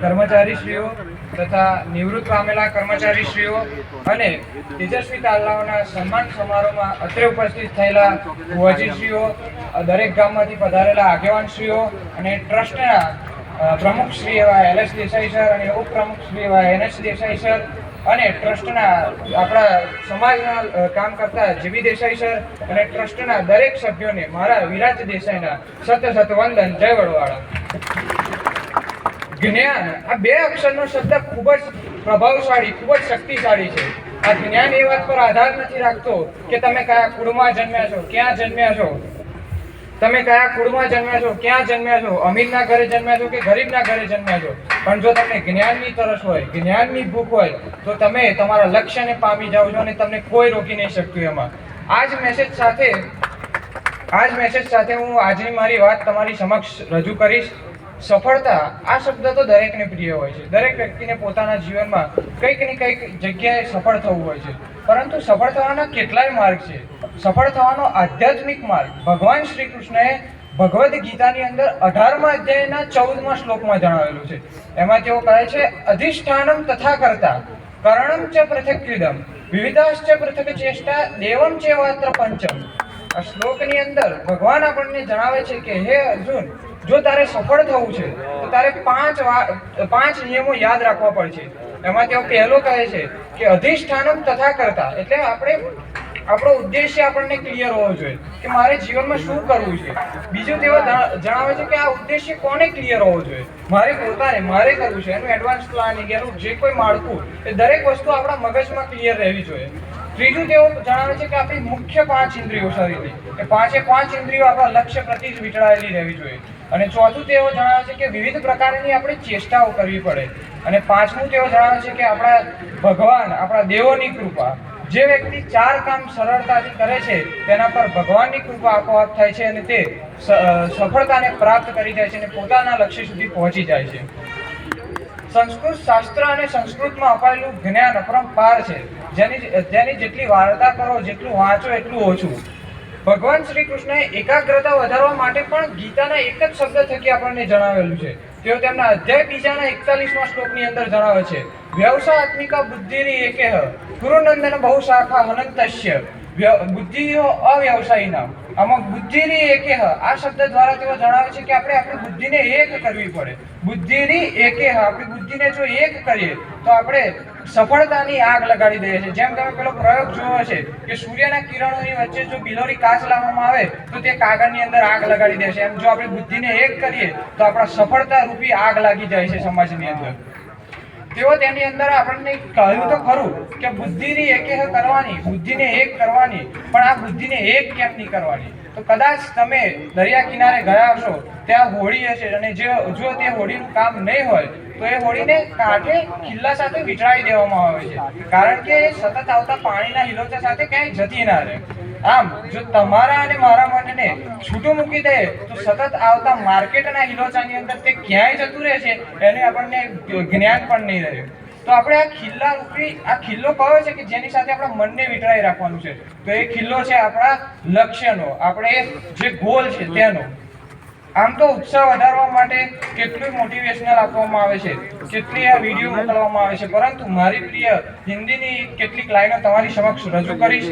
કર્મચારીશ્રીઓ તથા નિવૃત્ત પામેલા કર્મચારીશ્રીઓ અને તેજસ્વી તાલાઓના સન્માન સમારોહમાં અત્રે ઉપસ્થિત થયેલા ભુવાજીશ્રીઓ દરેક ગામમાંથી પધારેલા આગેવાનશ્રીઓ અને ટ્રસ્ટના પ્રમુખ શ્રી એવા એલ એસ દેસાઈ સર અને ઉપપ્રમુખ શ્રી એવા એન એસ દેસાઈ સર અને ટ્રસ્ટના આપણા સમાજના કામ કરતા જીવી દેસાઈ સર અને ટ્રસ્ટના દરેક સભ્યોને મારા વિરાજ દેસાઈના સત સત વંદન. જય વડવાળા. જ્ઞાન આ બે અક્ષરનો શબ્દ ખૂબ જ પ્રભાવશાળી, ખૂબ જ શક્તિશાળી છે. આ જ્ઞાન એ વાત પર આધાર નથી રાખતો કે તમે કયા કુળમાં જન્મ્યા છો, ક્યાં જન્મ્યા છો. તમે કયા કુળમાં જન્મ્યા છો, ક્યાં જન્મ્યા છો, અમીરના ઘરે જન્મ્યા છો કે ગરીબના ઘરે જન્મ્યા છો. પણ જો તમને જ્ઞાનની તરસ હોય, જ્ઞાનની ભૂખ હોય, તો તમે તમારા લક્ષ્યને પામી જાઓ છો અને તમને કોઈ રોકી નહીં શકતું એમાં. આ જ મેસેજ સાથે આ જ મેસેજ સાથે હું આજની મારી વાત તમારી સમક્ષ રજૂ કરીશ. સફળતા, આ શબ્દ તો દરેકને પ્રિય હોય છે. દરેક વ્યક્તિને પોતાના જીવનમાં કંઈક ને કંઈક જગ્યાએ સફળ થવું હોય છે. પરંતુ સફળ થવાના કેટલાય માર્ગ છે. સફળ થવાનો આધ્યાત્મિક માર્ગ. ભગવાન શ્રી કૃષ્ણએ ભગવદ્ ગીતાની અંદર અઢારમા અધ્યાયના ચૌદમા શ્લોકમાં જણાવેલું છે. એમાં તેઓ કહે છે, અધિષ્ઠાનમ તથા કરતા, કરણમ ચ પૃથક્વિદમ વિવિધાશ્ચ પૃથક ચેષ્ટા, દેવમ ચેવાત્ર પંચમ. આ શ્લોકની અંદર ભગવાન આપણને જણાવે છે કે, હે અર્જુન જો તારે સફળ થવું છે, તો તારે પાંચ પાંચ નિયમો યાદ રાખવા પડશે. એમાં તેઓ પહેલો કહે છે કે અધિષ્ઠાનમ તથા કરતા એટલે આપણે, આપણો ઉદ્દેશ્ય આપણને ક્લિયર હોવો જોઈએ કે મારે જીવનમાં શું કરવું છે. બીજું તેઓ જણાવે છે કે આ ઉદ્દેશ્ય કોને ક્લિયર હોવો જોઈએ? મારે પોતાને, મારે કરવું છે. એનું એડવાન્સ પ્લાનિંગ એનું જે કોઈ માળખું, એ દરેક વસ્તુ આપણા મગજમાં ક્લિયર રહેવી જોઈએ. ત્રીજું તેઓ જણાવે છે કે આપણી મુખ્ય પાંચ ઇન્દ્રિયો શરીરની. એ પાંચે પાંચ ઇન્દ્રિયો આપણા લક્ષ્ય પ્રતિ જ વીંટળાયેલી રહેવી જોઈએ. અને ચોથું તેઓ જણાવે છે કે વિવિધ પ્રકારની આપણે ચેષ્ટાઓ કરવી પડે. અને પાંચમું તેઓ જણાવે છે કે આપણા ભગવાન, આપણા દેવોની કૃપા. જે વ્યક્તિ ચાર કામ સરળતાથી કરે છે, તેના પર ભગવાનની કૃપા આપોઆપ થાય છે અને તે સફળતાને પ્રાપ્ત કરી જાય છે અને પોતાના લક્ષ્ય સુધી પહોંચી જાય છે. સંસ્કૃત શાસ્ત્ર અને સંસ્કૃતમાં અપાયેલું જ્ઞાન અપરંપાર છે. જેની જેની જેટલી વાર્તા કરો, જેટલું વાંચો, એટલું ઓછું. ભગવાન શ્રી કૃષ્ણએ એકાગ્રતા વધારવા માટે પણ ગીતાના એક જ શબ્દ થકી આપણને જણાવેલું છે. તેઓ તેમના અધ્યાય બીજાના એકતાલીસમાં શ્લોકની અંદર જણાવે છે. વ્યવસાયાત્મિકા બુદ્ધિની એકેહ. ગુરુનંદન બહુ શાખા હનંતસ્ય વ્ય- બુદ્ધિઓ અવ્યવસાયીના. આમાં બુદ્ધિની એકેહ આ શબ્દ દ્વારા તેઓ જણાવે છે કે આપણે આપણી બુદ્ધિને એક કરવી પડે. બુદ્ધિની એકેહ આપણી બુદ્ધિને જો એક કરીએ, તો આપણે સફળતાની આગ લગાડી દઈએ છીએ. જેમ તમે પેલો પ્રયોગ જોયો છે કે સૂર્યના કિરણોની વચ્ચે જો બિલોરી કાચ લાવવામાં આવે, તો તે કાગળની અંદર આગ લગાડી દે છે. એમ જો આપણે બુદ્ધિને એક કરીએ, તો આપણા સફળતા રૂપી આગ લાગી જાય છે સમાજની અંદર. તેઓ તેની અંદર આપણને કહ્યું તો ખરું કે બુદ્ધિની એક કરવાની, બુદ્ધિને એક કરવાની, પણ આ બુદ્ધિને એક કેમ નહીં કરવાની? તો કદાચ તમે દરિયા કિનારે ગયા હશો, ત્યાં હોડી હશે અને જે જો તે હોડીનું કામ નહીં હોય, તો એ હોડીને કાંઠે ખિલ્લા સાથે વીંટળાવી દેવામાં આવે છે. કારણ કે એ સતત આવતા પાણીના હિલોચા સાથે ક્યાંય જતી ના રહે. આમ, જો તમારા અને મારા મનને છૂટું મૂકી દે, તો સતત આવતા માર્કેટના હિલોચાની અંદર તે ક્યાંય જતું રહે છે, એને આપણને જ્ઞાન પણ નહીં રહ્યું તો આપણે આ ખિલ્લા રૂપી આ ખિલ્લો કયો છે કે જેની સાથે આપણા મનને વીંટળાઈ રાખવાનું છે? તો એ ખિલ્લો છે આપણા લક્ષ્યનો, આપણે જે ગોલ છે તેનો. આમ તો ઉત્સાહ વધારવા માટે કેટલું મોટિવેશનલ આપવામાં આવે છે કેટલી આ વિડીયો મોકલવામાં આવે છે પરંતુ મારી પ્રિય હિન્દીની કેટલીક લાઈનો તમારી સમક્ષ રજૂ કરીશ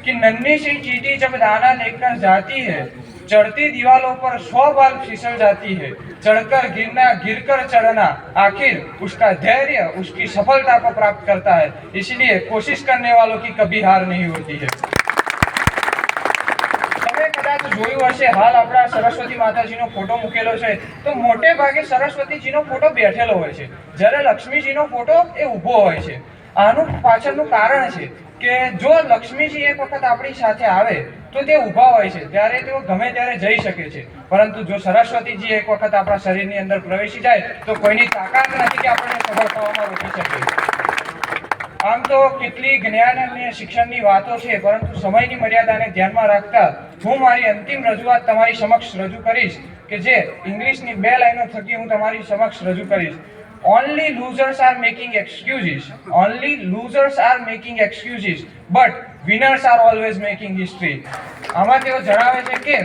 कि नन्ही सी चीटी जब दाना लेकर जाती है चढ़ती दीवारों पर सौ बार फिसल जाती है चढ़कर गिरना गिरकर चढ़ना आखिर उसका धैर्य उसकी सफलता को प्राप्त करता है इसलिए कोशिश करने वालों की कभी हार नहीं होती है તમે કદાચ જોયું હશે હાલ આપણા સરસ્વતી માતાજીનો ફોટો મૂકેલો છે. તો મોટે ભાગે સરસ્વતીજીનો ફોટો બેઠેલો હોય છે. જ્યારે લક્ષ્મીજીનો ફોટો એ ઊભો હોય છે. આનું પાછળનું કારણ છે કે જો લક્ષ્મીજી એક વખત આપણી સાથે આવે, તો તે ઊભા હોય છે. ત્યારે તેઓ ગમે ત્યારે જઈ શકે છે. પરંતુ જો સરસ્વતીજી એક વખત આપણા શરીરની અંદર પ્રવેશી જાય, તો કોઈની તાકાત નથી કે આપણને સફળ થવામાં રોકી શકે. આમ તો કેટલી જ્ઞાન અને શિક્ષણની વાતો છે, પરંતુ સમયની મર્યાદાને ધ્યાનમાં રાખતા હું મારી અંતિમ રજૂઆત તમારી સમક્ષ રજૂ કરીશ કે જે ઇંગ્લિશની બે લાઈનો થકી હું તમારી સમક્ષ રજૂ કરીશ. Only losers are making excuses only losers are making excuses but winners are always making history આમાં તેઓ જણાવે છે કે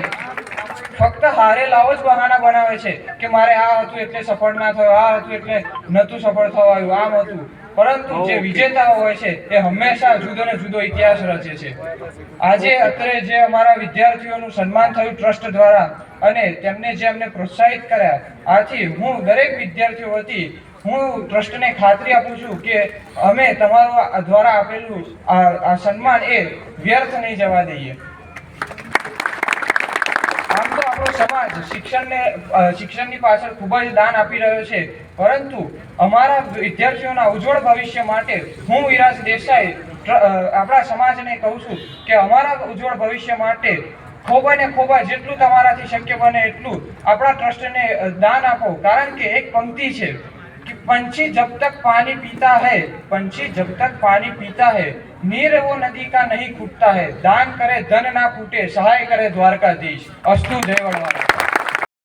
ફક્ત હારેલાઓ જ બહાના બનાવે છે કે મારે આ હતું એટલે સફળ ના થયો, આ હતું એટલે નતું સફળ થવાયું, આમ હતું. પરંતુ જે વિજેતાઓ હોય છે એ હંમેશા જુદો ને જુદો ઇતિહાસ રચે છે. આજે અત્રે જે અમારા વિદ્યાર્થીઓનું સન્માન થયું ટ્રસ્ટ દ્વારા અને તેમને જે અમને પ્રોત્સાહિત કર્યા આથી હું દરેક વિદ્યાર્થીઓ વતી હું ટ્રસ્ટને ખાતરી આપું છું કે અમે તમારું દ્વારા આપેલું આ સન્માન એ વ્યર્થ નહીં જવા દઈએ. આમ તો આપણો સમાજ શિક્ષણને શિક્ષણની પાછળ ખૂબ જ દાન આપી રહ્યો છે પરંતુ અમારા વિદ્યાર્થીઓના ઉજ્જવળ ભવિષ્ય માટે હું વિરાજ દેસાઈ ટ્ર- અ, આપણા સમાજને કહું છું કે અમારા ઉજ્જવળ ભવિષ્ય માટે ખોબા ને ખોબા જેટલું તમારાથી શક્ય બને એટલું આપણા ટ્રસ્ટને અ, દાન આપો કારણ કે એક પંક્તિ છે कि पंछी जब तक पानी पीता है पंछी जब तक पानी पीता है नीर वो नदी का नहीं खूटता है दान करे धन ना फूटे सहाय करे द्वारकाधीश अस्तु जय वड़वाला